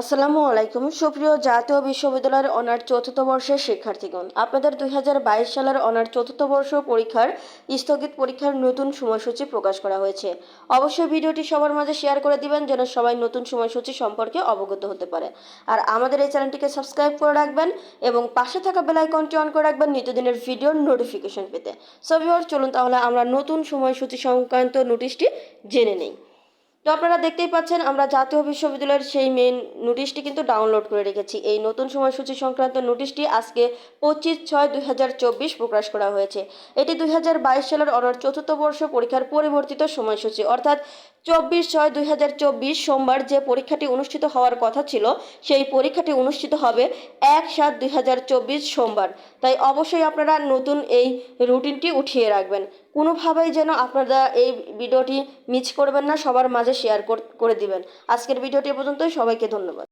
আসসালামু আলাইকুম। সুপ্রিয় জাতীয় বিশ্ববিদ্যালয়ের অনার চতুর্থ বর্ষের শিক্ষার্থীগণ, আপনাদের দুই হাজার বাইশ সালের অনার চতুর্থ বর্ষ পরীক্ষার স্থগিত পরীক্ষার নতুন সময়সূচি প্রকাশ করা হয়েছে। অবশ্যই ভিডিওটি সবার মাঝে শেয়ার করে দিবেন, যেন সবাই নতুন সময়সূচি সম্পর্কে অবগত হতে পারে। আর আমাদের এই চ্যানেলটিকে সাবস্ক্রাইব করে রাখবেন এবং পাশে থাকা বেল আইকনটি অন করে রাখবেন নিত্যদিনের ভিডিওর নোটিফিকেশন পেতে। সবিওর চলুন তাহলে আমরা নতুন সময়সূচি সংক্রান্ত নোটিশটি জেনে নেই। তো আপনারা দেখতেই পাচ্ছেন, আমরা জাতীয় বিশ্ববিদ্যালয়ের সেই মেন নোটিশটি কিন্তু ডাউনলোড করে রেখেছি। এই নতুন সময়সূচি সংক্রান্ত নোটিশটি আজকে পঁচিশ ছয় দুই প্রকাশ করা হয়েছে। এটি দুই হাজার বাইশ সালের অনার চতুর্থ বর্ষ পরীক্ষার পরিবর্তিত সময়সূচি। অর্থাৎ চব্বিশ ছয় দুই হাজার চব্বিশ সোমবার যে পরীক্ষাটি অনুষ্ঠিত হওয়ার কথা ছিল, সেই পরীক্ষাটি অনুষ্ঠিত হবে এক সাত দুই হাজার চব্বিশ সোমবার। তাই অবশ্যই আপনারা নতুন এই রুটিনটি উঠিয়ে রাখবেন। কোনোভাবেই যেন আপনারা এই ভিডিওটি মিস করবেন না, সবার মাঝে শেয়ার করে দিবেন। আজকের ভিডিওটি পর্যন্ত সবাইকে ধন্যবাদ।